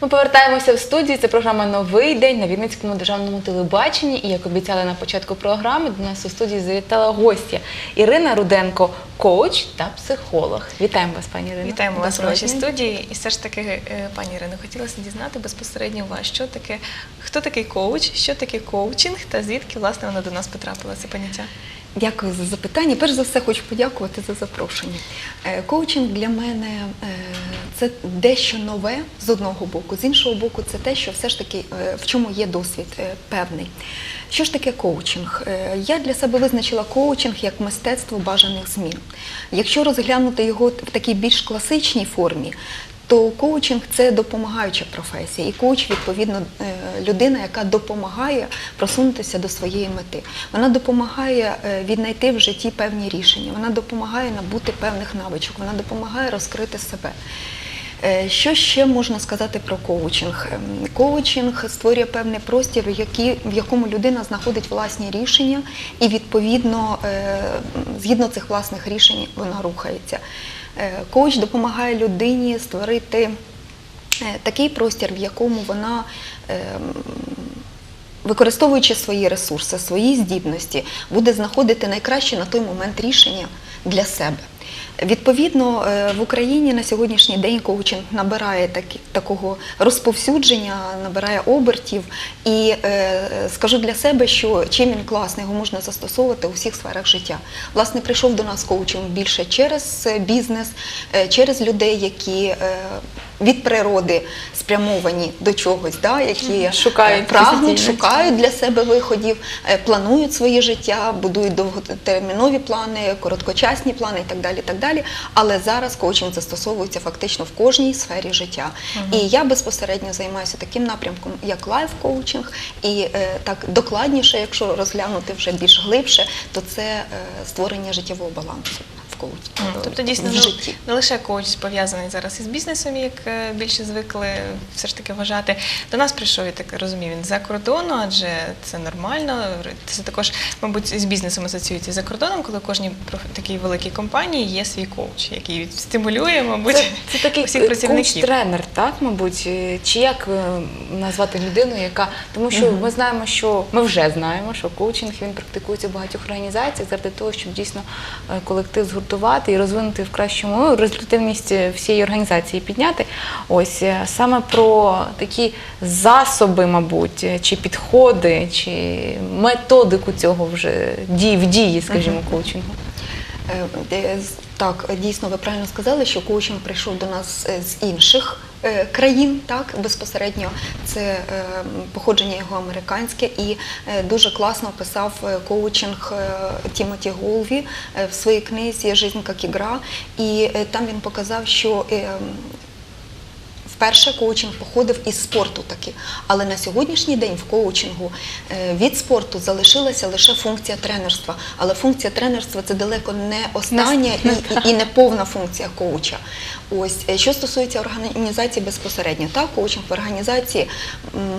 Ми повертаємося в студію. Це програма Новий день на Вінницькому державному телебаченні. І як обіцяли на початку програми, до нас у студії завітала гостя Ірина Руденко, коуч та психолог. Вітаємо вас, пані Ірино. Вітаємо вас у Доброго нашій студії. І все ж таки, е, пані Ірино, хотілося дізнати безпосередньо вас, що таке, хто такий коуч, що таке коучинг та звідки власне воно до нас потрапило це поняття. Дякую за запитання. Перш за все, хочу подякувати за запрошення. Е, Коучинг для мене е, це дещо нове з одного боку, з іншого боку, це те, що все ж таки е, в чому є досвід певний. Що ж таке коучинг? Я для себе визначила коучинг як мистецтво бажаних змін. Якщо розглянути його в такій більш класичній формі, то коучинг це допомагаюча професія, і коуч, відповідно, е, людина, яка допомагає просунутися до своєї мети. Вона допомагає е, віднайти в житті певні рішення, вона допомагає набути певних навичок, вона допомагає розкрити себе. Е, Що ще можна сказати про коучинг? Ем, Коучинг створює певний простір, в, якому людина знаходить власні рішення, і відповідно, згідно цих власних рішень, вона рухається. Е, Коуч допомагає людині створити е, такий простір, в якому вона. ем, Використовуючи свої ресурси, свої здібності, буде знаходити найкраще на той момент рішення для себе. Відповідно, е, в Україні на сьогоднішній день коучинг набирає такі, такого розповсюдження, набирає обертів. І е, скажу для себе, що чим він класний, його можна застосовувати у всіх сферах життя. Власне, прийшов до нас коучинг більше через е, бізнес, е, через людей, які е, від природи спрямовані до чогось, да, які Шукають е, прагнуть, шукають для себе виходів, е, планують своє життя, будують довготермінові плани, короткочасні плани і так далі. І так далі. Але зараз коучинг застосовується фактично в кожній сфері життя. І я безпосередньо займаюся таким напрямком, як лайф-коучинг, і е, так докладніше, якщо розглянути вже більш глибше, то це е, створення життєвого балансу в коучі. Тобто дійсно в не, житті. не лише коуч пов'язаний зараз із бізнесом, як е, більше звикли все ж таки вважати. До нас прийшов, я так розумію, він за кордону, адже це нормально. Це також, мабуть, з бізнесом асоціюється за кордоном, коли кожній такій великій компанії є свій коуч, який стимулює, мабуть, Це, це такий всіх працівників. коуч-тренер, так, мабуть, е, чи як е, назвати людину, яка тому, що ми знаємо, що ми вже знаємо, що коучинг він практикується в багатьох організаціях заради того, щоб дійсно колектив згуртувати і розвинути в кращому ну, результативність е, всієї організації підняти. Ось е, саме про такі засоби, мабуть, е, чи підходи, чи методику цього вже дій в дії, скажімо, коучингу. Е, Так, дійсно, ви правильно сказали, що коучинг прийшов до нас е, з інших е, країн, так безпосередньо це походження його американське, і дуже класно описав коучинг Тімоті Голві в своїй книзі Жизнь як ігра. І там він показав, що Вперше коучинг походив із спорту таки, але на сьогоднішній день в коучингу е, від спорту залишилася лише функція тренерства. Але функція тренерства це далеко не остання і, і, не повна функція коуча. Ось е, що стосується організації безпосередньо, так коучинг в організації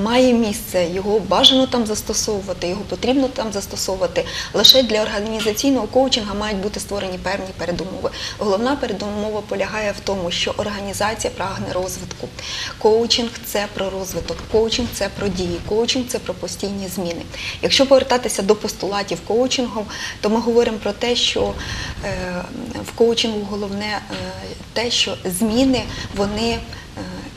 має місце, його бажано там застосовувати, його потрібно там застосовувати. Лише для організаційного коучинга мають бути створені певні передумови. Головна передумова полягає в тому, що організація прагне розвитку. Коучинг це про розвиток, коучинг це про дії, коучинг це про постійні зміни. Якщо повертатися до постулатів коучингу, то ми говоримо про те, що е, в коучингу головне е, те, що зміни вони.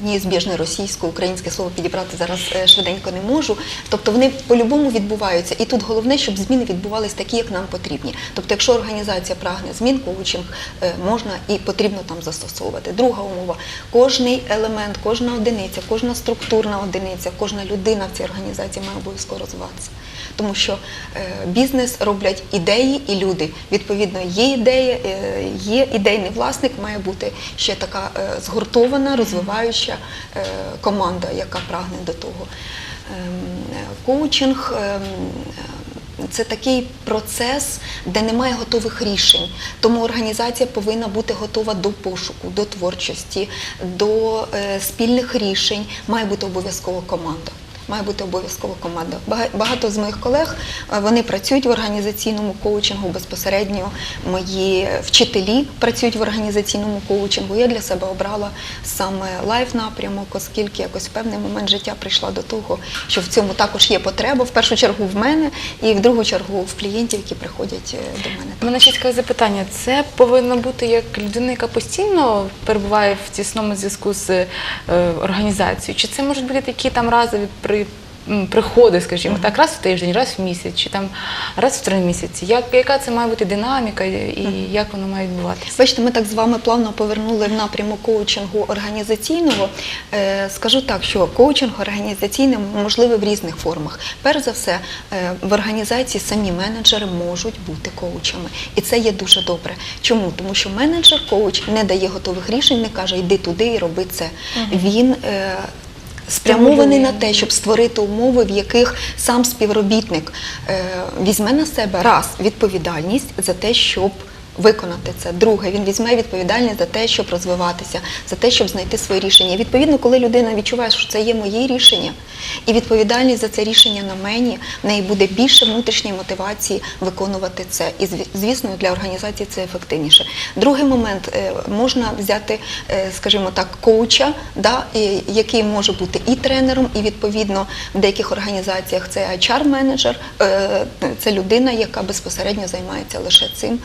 Неізбіжне російсько, українське слово підібрати зараз е, швиденько не можу. Тобто вони по-любому відбуваються. І тут головне, щоб зміни відбувалися такі, як нам потрібні. Тобто, якщо організація прагне змін, коучинг е, можна і потрібно там застосовувати. Друга умова: кожний елемент, кожна одиниця, кожна структурна одиниця, кожна людина в цій організації має обов'язково розвиватися. Тому що е, бізнес роблять ідеї і люди. Відповідно, є ідея, є ідейний власник, має бути ще така згуртована, розвиваюча е, команда, яка прагне до того. Ем, Коучинг. ем, Це такий процес, де немає готових рішень. Тому організація повинна бути готова до пошуку, до творчості, до е, спільних рішень. Має бути обов'язково команда. Має бути обов'язково команда. Багато з моїх колег е, вони працюють в організаційному коучингу безпосередньо. Мої вчителі працюють в організаційному коучингу. Я для себе обрала саме лайф напрямок, оскільки якось певний момент життя прийшла до того, що в цьому також є потреба. В першу чергу в мене, і в другу чергу в клієнтів, які приходять е, до мене. У мене ще таке запитання. Це повинно бути як людина, яка постійно перебуває в тісному зв'язку з е, організацією? Чи це можуть бути такі там разові при, приходи, скажімо так, раз в тиждень, раз в місяць, чи там раз в три місяці? Як, яка це має бути динаміка і, як воно має відбуватися? Бачите, ми так з вами плавно повернули в напрямок коучингу організаційного. Е, Скажу так, що коучинг організаційний можливий в різних формах. Перш за все, е, в організації самі менеджери можуть бути коучами, і це є дуже добре. Чому? Тому що менеджер, коуч не дає готових рішень, не каже йди туди і роби це. Він е, спрямований на те, щоб створити умови, в яких сам співробітник е, візьме на себе раз відповідальність за те, щоб виконати це. Друге, він візьме відповідальність за те, щоб розвиватися, за те, щоб знайти своє рішення. Відповідно, коли людина відчуває, що це є моє рішення, і відповідальність за це рішення на мені, в неї буде більше внутрішньої мотивації виконувати це. І звісно, для організації це ефективніше. Другий момент е, можна взяти, е, скажімо так, коуча, да, який може бути і тренером, і відповідно в деяких організаціях це HR-менеджер, е, це людина, яка безпосередньо займається лише цим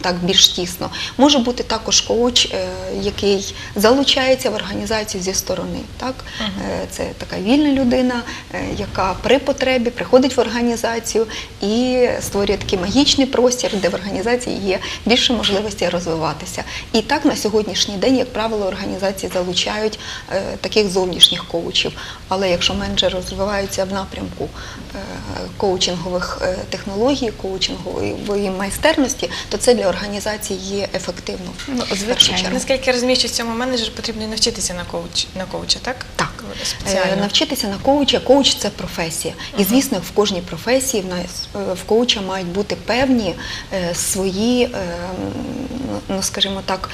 так більш тісно. Може бути також коуч, е, який залучається в організацію зі сторони. Так? Е, Це така вільна людина, е, яка при потребі приходить в організацію і створює такий магічний простір, де в організації є більше можливості розвиватися. І так на сьогоднішній день, як правило, організації залучають таких зовнішніх коучів. Але якщо менеджери розвиваються в напрямку коучингових технологій, коучингової майстерності, то це для організації є ефективно. Ну, звичайно. Наскільки я розумію, що в цьому менеджеру потрібно навчитися на коуч на коуча, так? Так. Е, Спеціально. Навчитися на коуча. Коуч це професія. І звісно, в кожній професії в нас е, в коуча мають бути певні е, свої, е, м, ну скажімо так,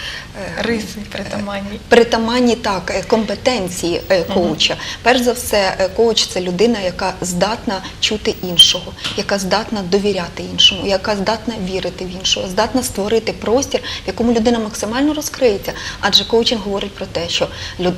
е, Риси притаманні. притаманні так е, компетенції е, коуча. Перш за все, е, коуч це людина, яка здатна чути іншого, яка здатна довіряти іншому, яка здатна вірити в іншого, здатна створити простір, в якому людина максимально розкриється. Адже коучинг говорить про те, що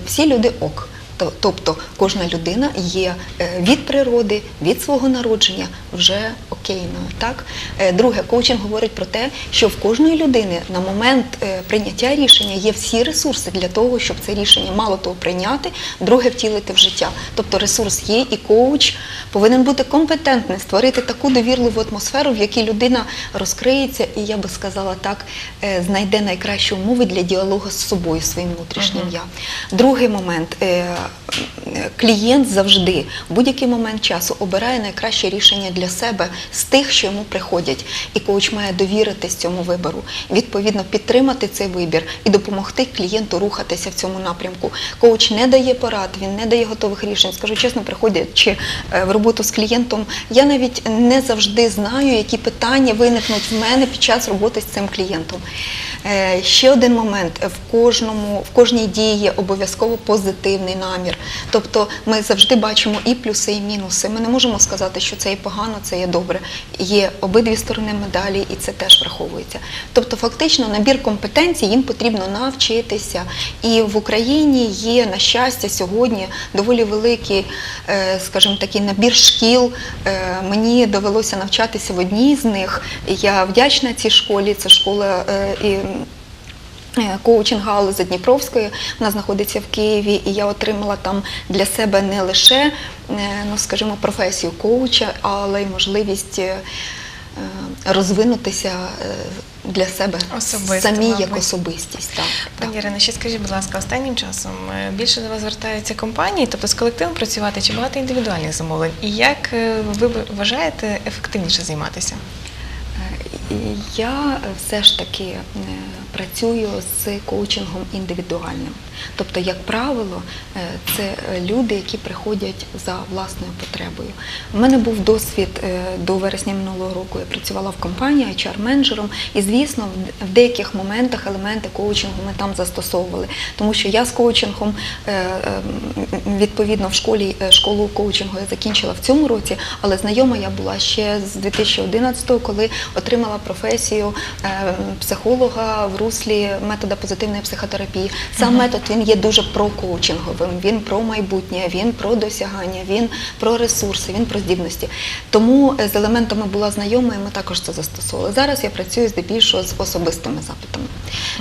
всі люди ок. То- Тобто кожна людина є е, від природи, від свого народження вже окейною. Так? Е, Друге, коучинг говорить про те, що в кожної людини на момент е, прийняття рішення є всі ресурси для того, щоб це рішення мало того прийняти, друге втілити в життя. Тобто ресурс є, і коуч повинен бути компетентним, створити таку довірливу атмосферу, в якій людина розкриється, і я би сказала так, знайде найкращі умови для діалогу з собою, своїм внутрішнім я. Другий момент. Клієнт завжди в будь-який момент часу обирає найкраще рішення для себе з тих, що йому приходять. І коуч має довіритись цьому вибору, відповідно підтримати цей вибір і допомогти клієнту рухатися в цьому напрямку. Коуч не дає порад, він не дає готових рішень. Скажу чесно, приходячи е, в роботу з клієнтом, я навіть не завжди знаю, які питання виникнуть в мене під час роботи з цим клієнтом. Е, Ще один момент в кожному, в кожній дії є обов'язково позитивний намір. Тобто ми завжди бачимо і плюси, і мінуси. Ми не можемо сказати, що це є погано, це є добре. Є обидві сторони медалі, і це теж враховується. Тобто, фактично, набір компетенцій їм потрібно навчитися. І в Україні є, на щастя, сьогодні доволі великий, е, скажімо, такий набір шкіл. Е, Мені довелося навчатися в одній з них. Я вдячна цій школі. Це школа е, і Е, коучинг галузі Дніпровської. Вона знаходиться в Києві, і я отримала там для себе не лише, е, ну скажімо, професію коуча, але й можливість е, е, розвинутися е, для себе Особисто, самі мабуть. як особистість. Так, так. Пані Ірина, ще скажіть, будь ласка, останнім часом е, більше до вас звертаються компанії, тобто з колективом працювати чи багато індивідуальних замовлень? І як е, ви вважаєте ефективніше займатися? Е, Я все ж таки е, працюю з коучингом індивідуальним. Тобто, як правило, е, це е, люди, які приходять за власною потребою. У мене був досвід е, до вересня минулого року. Я працювала в компанії HR-менеджером, і звісно, в- деяких моментах елементи коучингу ми там застосовували. Тому що я з коучингом відповідно в школі школу коучингу я закінчила в цьому році, але знайома я була ще з 2011-го, коли отримала професію психолога в руслі метода позитивної психотерапії. Сам метод він є дуже прокоучинговим, він про майбутнє, він про досягання, він про ресурси, він про здібності. Тому е, з елементами була знайома, і ми також це застосовували. Зараз я працюю здебільшого з особистими запитами.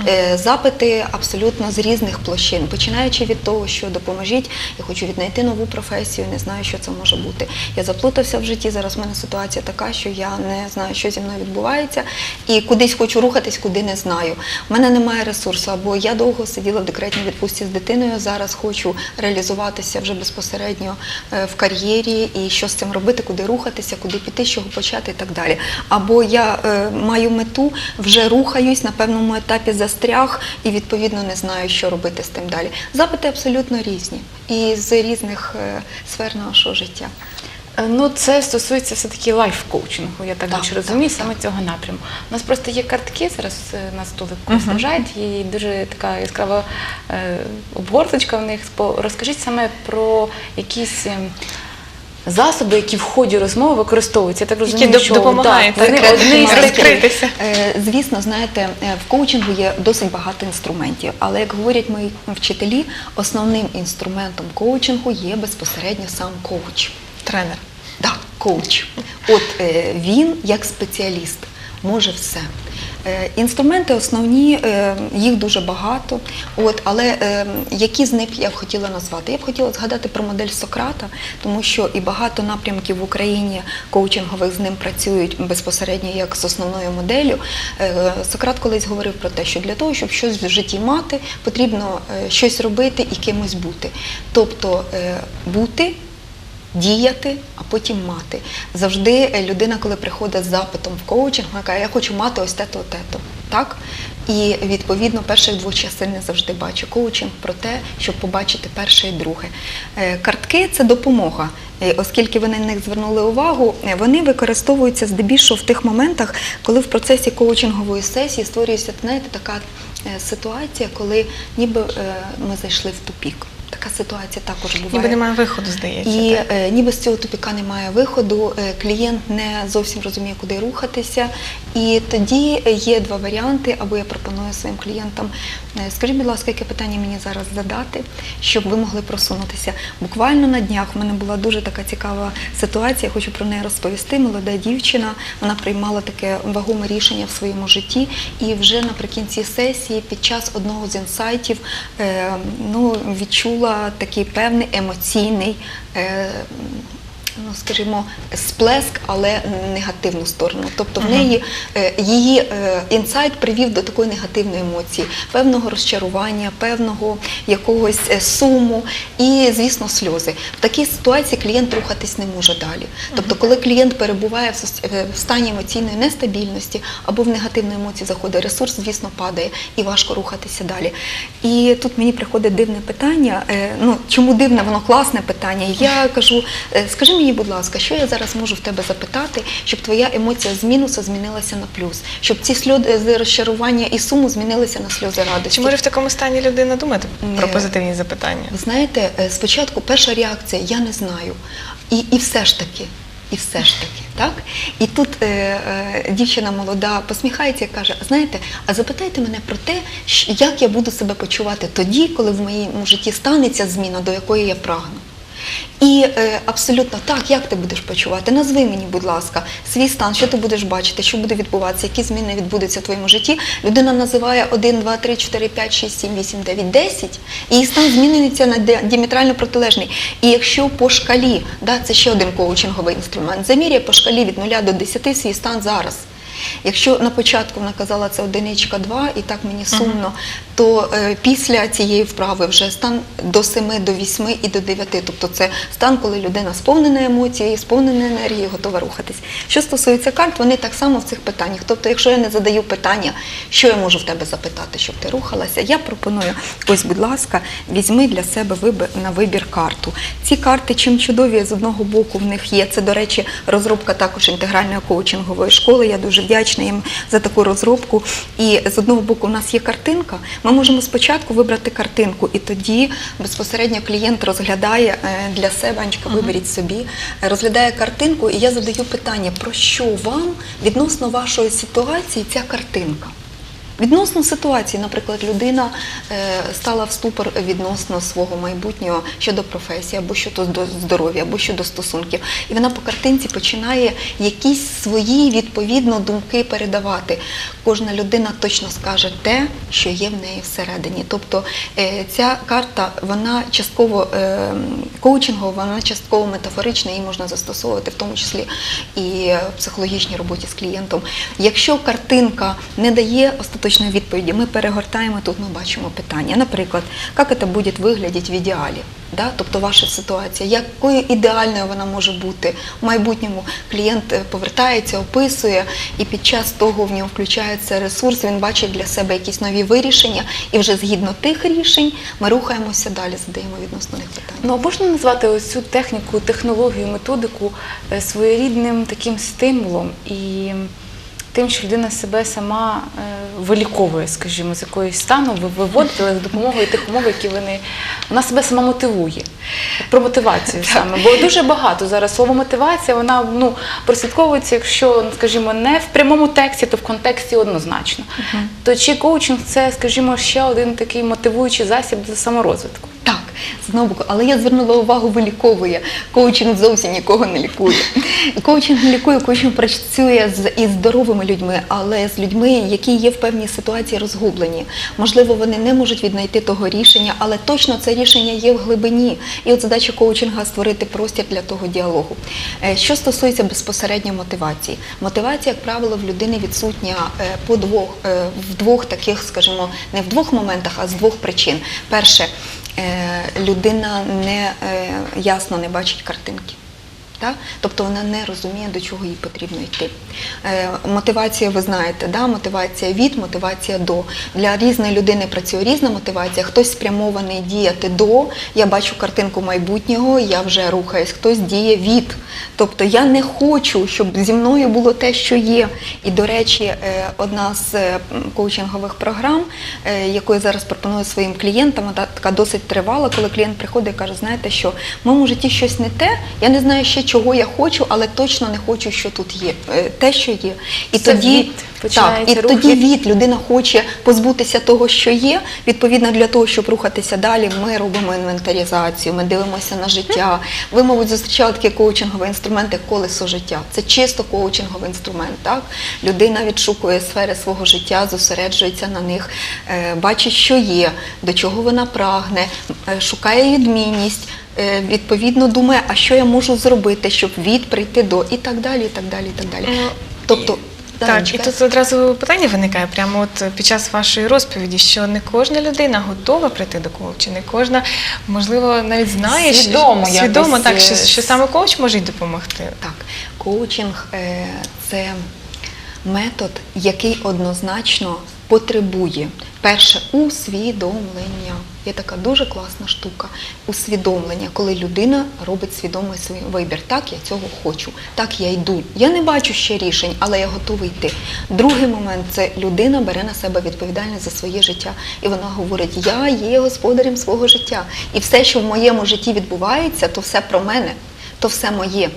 Е, Запити абсолютно з різних площин, починаючи від того, що допоможіть, я хочу віднайти нову професію, не знаю, що це може бути. Я заплутався в житті. Зараз в мене ситуація така, що я не знаю, що зі мною відбувається, і кудись хочу рухатись, куди не знаю. У мене немає ресурсу, або я довго сиділа в декретній відпустці з дитиною. Зараз хочу реалізуватися вже безпосередньо е, в кар'єрі і що з цим робити, куди рухатися, куди піти, з чого почати і так далі. Або я е, маю мету, вже рухаюсь на певному етапі застряг і відповідно не знаю, що робити з тим далі. Запити абсолютно різні і з різних е, сфер нашого життя. Е, Ну, це стосується все-таки лайф-коучингу, я так Так, більше розумію, так. саме цього напряму. У нас просто є картки зараз е, на столику лежать, і дуже така яскрава е, обгорточка в них. Розкажіть саме про якісь. ем, Засоби, які в ході розмови використовуються, я так розумію, доп- що допомагають так, вони одні з розкритися. Е, Звісно, знаєте, в коучингу є досить багато інструментів, але як говорять мої вчителі, основним інструментом коучингу є безпосередньо сам коуч. Тренер. Так, коуч. От е, він, як спеціаліст, може все. Е, Інструменти основні, е, їх дуже багато. От, але які з них я б хотіла назвати? Я б хотіла згадати про модель Сократа, тому що і багато напрямків в Україні коучингових з ним працюють безпосередньо як з основною моделлю. Сократ колись говорив про те, що для того, щоб щось в житті мати, потрібно щось робити і кимось бути. Тобто бути діяти, а потім мати. Завжди е, людина, коли приходить з запитом в коучинг, вона каже, я хочу мати ось те-то, те-то. Так? І відповідно перших двох частин не завжди бачу. Коучинг про те, щоб побачити перше і друге. Е, Картки це допомога. Е, Оскільки ви на них звернули увагу, вони використовуються здебільшого в тих моментах, коли в процесі коучингової сесії створюється знаєте, така ситуація, коли ніби ми зайшли в тупік. Така ситуація також буває. Ніби немає виходу, здається. І так? е, ніби з цього тупіка немає виходу, е, клієнт не зовсім розуміє, куди рухатися. І тоді є два варіанти, або я пропоную своїм клієнтам, е, скажіть, будь ласка, яке питання мені зараз задати, щоб ви могли просунутися. Буквально на днях в мене була дуже така цікава ситуація, я хочу про неї розповісти. Молода дівчина, вона приймала таке вагоме рішення в своєму житті, і вже наприкінці сесії, під час одного з інсайтів, ну, відчула такий певний емоційний. Ну, скажімо, сплеск, але негативну сторону. Тобто в неї е, її е, інсайт привів до такої негативної емоції, певного розчарування, певного якогось е, суму і, звісно, сльози. В такій ситуації клієнт рухатись не може далі. Тобто, коли клієнт перебуває в стані емоційної нестабільності або в негативну емоцію заходить, ресурс, звісно, падає і важко рухатися далі. І тут мені приходить дивне питання. Ну чому дивне, воно класне питання. Я кажу, скажи мені, будь ласка, що я зараз можу в тебе запитати, щоб твоя емоція з мінуса змінилася на плюс, щоб ці сльози розчарування і суму змінилися на сльози радості. Чи може в такому стані людина думати про позитивні запитання? Знаєте, е, спочатку перша реакція я не знаю. І, і все ж таки. І все ж таки, так? І тут е, е, дівчина молода посміхається і каже: знаєте, а запитайте мене про те, як я буду себе почувати тоді, коли в моєму житті станеться зміна, до якої я прагну. І е, абсолютно так, як ти будеш почувати? Назви мені, будь ласка, свій стан, що ти будеш бачити, що буде відбуватися, які зміни відбудуться в твоєму житті. Людина називає 1, 2, 3, 4, 5, 6, 7, 8, 9, 10, і її стан змінюється на ді- діаметрально протилежний. І якщо по шкалі, да, це ще один коучинговий інструмент, заміряє по шкалі від 0 до 10 свій стан зараз. Якщо на початку вона казала це одиничка, два, і так мені сумно, то е, після цієї вправи вже стан до 7, до 8 і до 9. Тобто це стан, коли людина сповнена емоції, сповнена енергії, готова рухатись. Що стосується карт, вони так само в цих питаннях. Тобто, якщо я не задаю питання, що я можу в тебе запитати, щоб ти рухалася, я пропоную, ось, будь ласка, візьми для себе на вибір карту. Ці карти, чим чудові, з одного боку в них є. Це, до речі, розробка також інтегральної коучингової школи. Я дуже вдячна їм за таку розробку. І з одного боку, у нас є картинка. Ми можемо спочатку вибрати картинку, і тоді безпосередньо клієнт розглядає е, для себе, Анечка, виберіть собі, розглядає картинку, і я задаю питання, про що вам відносно вашої ситуації ця картинка? Відносно ситуації, наприклад, людина е, стала в ступор відносно свого майбутнього щодо професії, або щодо до- здоров'я, або щодо стосунків. І вона по картинці починає якісь свої відповідно думки передавати. Кожна людина точно скаже те, що є в неї всередині. Тобто е, ця карта, вона частково е, коучингова, вона частково метафорична, її можна застосовувати, в тому числі і в психологічній роботі з клієнтом. Якщо картинка не дає остаточної відповіді, ми перегортаємо тут, ми бачимо питання. Наприклад, як це буде виглядати в ідеалі? Да? Тобто ваша ситуація, якою ідеальною вона може бути в майбутньому. Клієнт е, повертається, описує, і під час того в нього включається ресурс, він бачить для себе якісь нові вирішення, і вже згідно тих рішень ми рухаємося далі, задаємо відносно них питання. Ну, а можна назвати ось цю техніку, технологію, методику е, своєрідним таким стимулом і тим, що людина себе сама е, виліковує, скажімо, з якоїсь стану, ви- виводить, але за допомогою тих умов, які вони. Вона себе сама мотивує. Про мотивацію саме. Бо дуже багато зараз слово мотивація, вона ну, прослідковується, якщо, скажімо, не в прямому тексті, то в контексті однозначно. То чи коучинг це, скажімо, ще один такий мотивуючий засіб для саморозвитку? Так, знову, але я звернула увагу, виліковує. Коучинг зовсім нікого не лікує. Коучинг не лікує, коучинг працює з із здоровими людьми, але з людьми, які є в певній ситуації розгублені. Можливо, вони не можуть віднайти того рішення, але точно це рішення є в глибині. І от задача коучинга створити простір для того діалогу. Е, Що стосується безпосередньо мотивації, мотивація, як правило, в людини відсутня е, по двох е, в двох таких, скажімо, не в двох моментах, а з двох причин. Перше, людина не е, ясно не бачить картинки. Так? Тобто вона не розуміє, до чого їй потрібно йти. Е, мотивація, ви знаєте, да? мотивація від, мотивація до. Для різної людини працює різна мотивація. Хтось спрямований діяти до, я бачу картинку майбутнього, я вже рухаюсь, хтось діє від. Тобто я не хочу, щоб зі мною було те, що є. І, до речі, е, одна з е, коучингових програм, е, яку я зараз пропоную своїм клієнтам, вона така досить тривала, коли клієнт приходить і каже, знаєте що, в моєму житті щось не те, я не знаю ще чого я хочу, але точно не хочу, що тут є, е, те, що є. І Це тоді, так, і рух тоді від- від людина хоче позбутися того, що є. Відповідно, для того, щоб рухатися далі, ми робимо інвентаризацію, ми дивимося на життя. Ви, мабуть, зустрічали такі коучингові інструменти як колесо життя. Це чисто коучинговий інструмент. Так? Людина відшукує сфери свого життя, зосереджується на них, е, бачить, що є, до чого вона прагне, е, шукає відмінність. Е, Відповідно думає, а що я можу зробити, щоб від прийти до і так далі, і так далі, і так далі. Ну, Тобто, Так, Данечка, і тут одразу питання виникає прямо от під час вашої розповіді, що не кожна людина готова прийти до коуча, не кожна, можливо, навіть знає, що- Свідомо свідомо так, що, е, що саме коуч може й допомогти. Так, коучинг е, це метод, який однозначно потребує перше усвідомлення. Є така дуже класна штука. Усвідомлення, коли людина робить свідомий свій вибір. Так, я цього хочу, так я йду. Я не бачу ще рішень, але я готовий йти. Другий момент це людина бере на себе відповідальність за своє життя, і вона говорить: Я є господарем свого життя. І все, що в моєму житті відбувається, то все про мене, то все моє.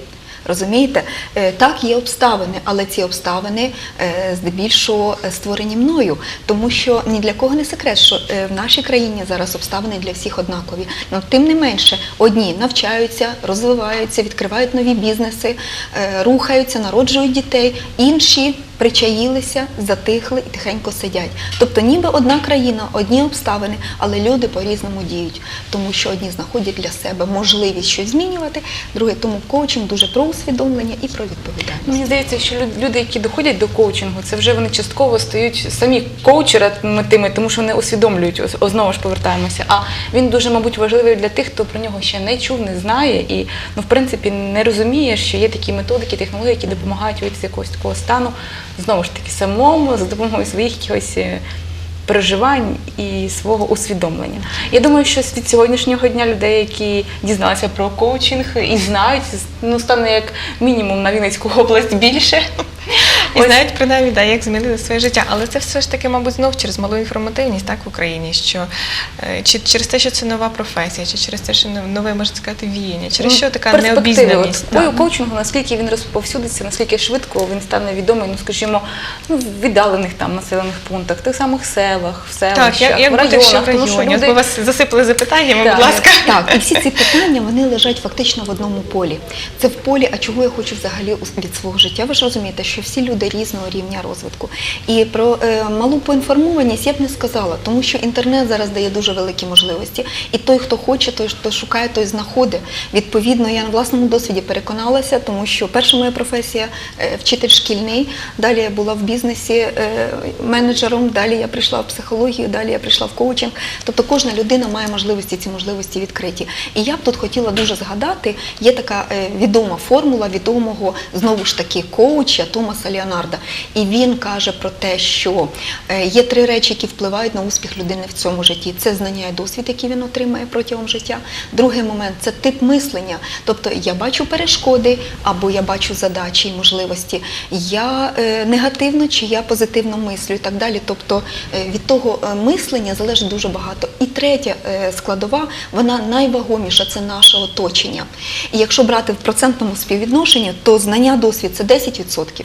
Розумієте, Е, так є обставини, але ці обставини е, здебільшого е, створені мною, тому що ні для кого не секрет, що в нашій країні зараз обставини для всіх однакові. Но тим не менше, одні навчаються, розвиваються, відкривають нові бізнеси, рухаються, народжують дітей, інші причаїлися, затихли і тихенько сидять. Тобто, ніби одна країна, одні обставини, але люди по-різному діють, тому що одні знаходять для себе можливість щось змінювати, другі тому коучинг дуже про усвідомлення і про відповідальність. Мені здається, що люд- люди, які доходять до коучингу, це вже вони частково стають самі коучерами тими, тому що вони усвідомлюють, знову ж повертаємося. А він дуже, мабуть, важливий для тих, хто про нього ще не чув, не знає і, ну, в принципі, не розуміє, що є такі методики, технології, які допомагають вийти з якогось такого стану, знову ж таки, самому, за допомогою своїх якихось. е, Переживань і свого усвідомлення. Я думаю, що від сьогоднішнього дня людей, які дізналися про коучинг і знають, ну стане як мінімум на Вінницьку область більше. І знають принаймні, да, як змінили своє життя. Але це все ж таки, мабуть, знов через малу інформативність так, в Україні, що е, чи через те, що це нова професія, чи через те, що нове, можна сказати, віяння, через що така Ну, необізнаність. От, коучингу, наскільки він розповсюдиться, наскільки швидко він стане відомий, ну скажімо, ну, в віддалених там населених пунктах, тих самих селах, в селищах, Так, як, як в бути ще в районах. Тому що районі? От люди... ми вас засипали запитаннями, Так. будь ласка. Так, і всі ці питання вони лежать фактично в одному полі. Це в полі, а чого я хочу взагалі від свого життя. Ви ж розумієте, що всі люди різного рівня розвитку. І про е, малу поінформованість я б не сказала, тому що інтернет зараз дає дуже великі можливості. І той, хто хоче, той, хто шукає, той знаходить. Відповідно, я на власному досвіді переконалася, тому що перша моя професія е, вчитель шкільний. Далі я була в бізнесі е, менеджером, далі я прийшла в психологію, далі я прийшла в коучинг. Тобто кожна людина має можливості ці можливості відкриті. І я б тут хотіла дуже згадати, є така відома формула відомого знову ж таки коуча Томаса Леонарда. І він каже про те, що е, є три речі, які впливають на успіх людини в цьому житті: це знання і досвід, який він отримає протягом життя. Другий момент це тип мислення. Тобто я бачу перешкоди або я бачу задачі і можливості. Я е, негативно чи я позитивно мислю і так далі. Тобто е, від того мислення залежить дуже багато. І третя складова, вона найвагоміша це наше оточення. І якщо брати в процентному співвідношенні, то знання, досвід це 10%.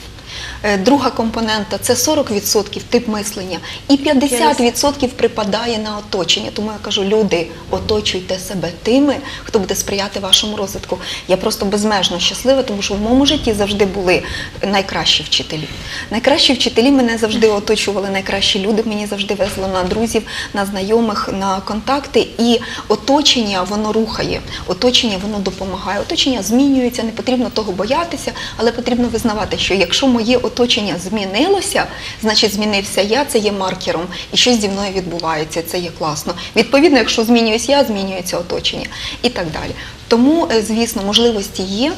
Е, Друга компонента це 40% тип мислення, і 50% припадає на оточення. Тому я кажу, люди, оточуйте себе тими, хто буде сприяти вашому розвитку. Я просто безмежно щаслива, тому що в моєму житті завжди були найкращі вчителі. Найкращі вчителі мене завжди оточували, найкращі люди мені завжди везло на друзів, на знайомих, на контакти. І оточення воно рухає, оточення воно допомагає. Оточення змінюється, не потрібно того боятися, але потрібно визнавати, що якщо моє оточення змінилося, значить змінився я, це є маркером, і щось зі мною відбувається, це є класно. Відповідно, якщо змінююсь я, змінюється оточення і так далі. Тому, е, звісно, можливості є.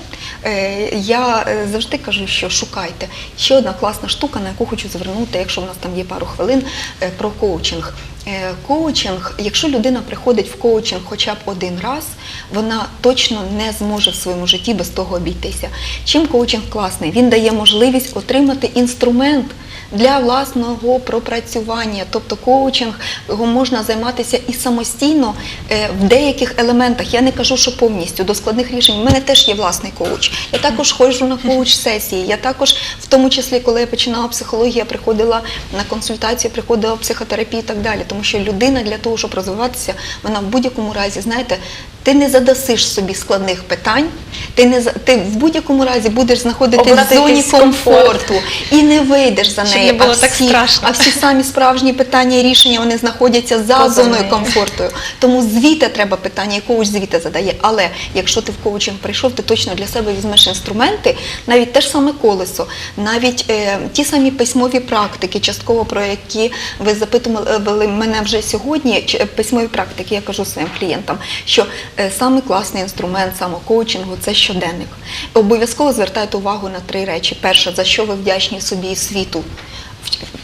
Е, Я е, завжди кажу, що шукайте. Ще одна класна штука, на яку хочу звернути, якщо в нас там є пару хвилин, е, про коучинг. Коучинг, якщо людина приходить в коучинг хоча б один раз, вона точно не зможе в своєму житті без того обійтися. Чим коучинг класний? Він дає можливість отримати інструмент для власного пропрацювання. Тобто коучинг його можна займатися і самостійно е, в деяких елементах. Я не кажу, що повністю до складних рішень. У мене теж є власний коуч. Я також ходжу на коуч-сесії. Я також, в тому числі, коли я починала психологію, я приходила на консультацію, приходила психотерапію і так далі. Тому що людина для того, щоб розвиватися, вона в будь-якому разі, знаєте, ти не задасиш собі складних питань, ти не ти в будь-якому разі будеш знаходитися в зоні комфорту і не вийдеш за Щоб неї. не було а так всі, страшно. А всі самі справжні питання і рішення вони знаходяться за Поза зоною нею. комфорту. Тому звідти треба питання, і коуч звідти задає. Але якщо ти в коучинг прийшов, ти точно для себе візьмеш інструменти, навіть те ж саме колесо, навіть е, ті самі письмові практики, частково про які ви запитували мене вже сьогодні. чи- Письмові практики, я кажу своїм клієнтам, що е, саме класний інструмент самокоучингу це щоденник. Обов'язково звертайте увагу на три речі: перше, за що ви вдячні собі і світу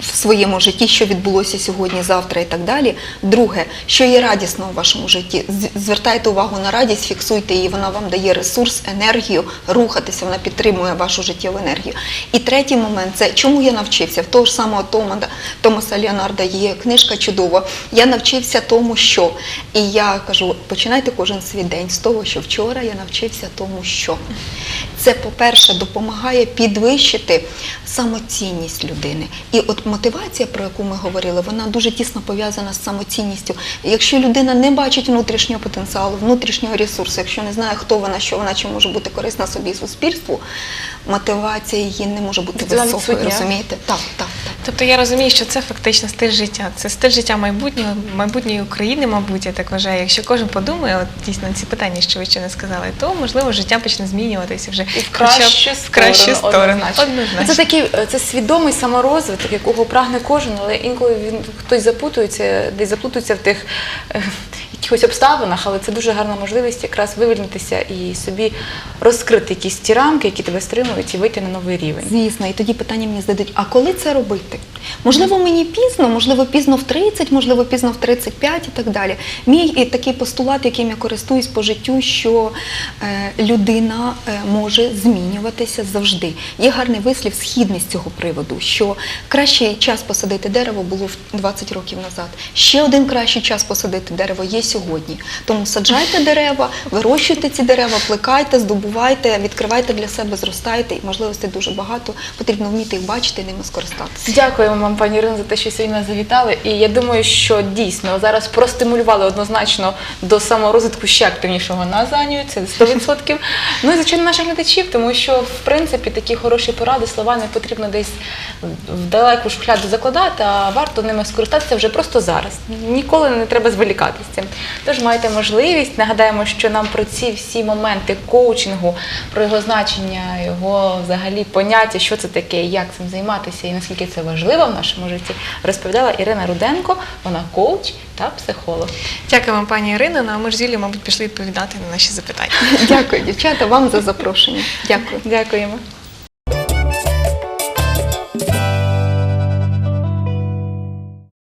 в- своєму житті, що відбулося сьогодні, завтра і так далі. Друге, що є радісно у вашому житті. Звертайте увагу на радість, фіксуйте її, вона вам дає ресурс, енергію, рухатися, вона підтримує вашу життєву енергію. І третій момент це чому я навчився? В того ж самого Тома, Томаса Леонарда є книжка чудова. Я навчився тому, що. І я кажу, починайте кожен свій день з того, що вчора я навчився тому, що. Це, по-перше, допомагає підвищити самоцінність людини. І от мотивація, про яку ми говорили, вона дуже тісно пов'язана з самоцінністю. Якщо людина не бачить внутрішнього потенціалу, внутрішнього ресурсу, якщо не знає, хто вона, що вона, чи може бути корисна собі і суспільству, мотивація її не може бути Це високою, відсутня. розумієте? Так, так. Тобто я розумію, що це фактично стиль життя. Це стиль життя майбутнього, майбутньої України, мабуть, я так вважаю. Якщо кожен подумає, от дійсно ці питання, що ви ще не сказали, то можливо життя почне змінюватися вже І в кращу в кращу сторону, сторону. однозначно. Однозначно. Це такий е, це свідомий саморозвиток, якого прагне кожен, але інколи він хтось запутується, десь заплутується в тих е, якихось обставинах, але це дуже гарна можливість якраз вивільнитися і собі розкрити якісь ті рамки, які тебе стримують, і вийти на новий рівень. Звісно, і тоді питання мені задають: а коли це робити? Можливо, мені пізно, можливо, пізно в 30, можливо, пізно в 35 і так далі. Мій такий постулат, яким я користуюсь по життю, що е, людина е, може змінюватися завжди. Є гарний вислів східний з цього приводу, що кращий час посадити дерево було в 20 років назад. Ще один кращий час посадити дерево є сьогодні. Тому саджайте дерева, вирощуйте ці дерева, плекайте, здобувайте, відкривайте для себе, зростайте, і можливостей дуже багато. Потрібно вміти їх бачити і ними скористатися. Дякуємо вам, пані Ірино, за те, що сьогодні нас завітали. І я думаю, що дійсно зараз простимулювали однозначно до саморозвитку ще активнішого нас з Анією, це 100%. Ну і звичайно наших глядачів, тому що в принципі такі хороші поради, слова не потрібно десь в далеку шухляду закладати, а варто ними скористатися вже просто зараз. Ніколи не треба зволікати з цим. Тож маєте можливість. Нагадаємо, що нам про ці всі моменти коучингу, про його значення, його взагалі поняття, що це таке, як цим займатися і наскільки це важливо в нашому житті, розповідала Ірина Руденко. Вона коуч та психолог. Дякую вам, пані Ірино. Ну, а ми ж з Юлією, мабуть, пішли відповідати на наші запитання. Дякую, дівчата, вам за запрошення. Дякую. Дякуємо.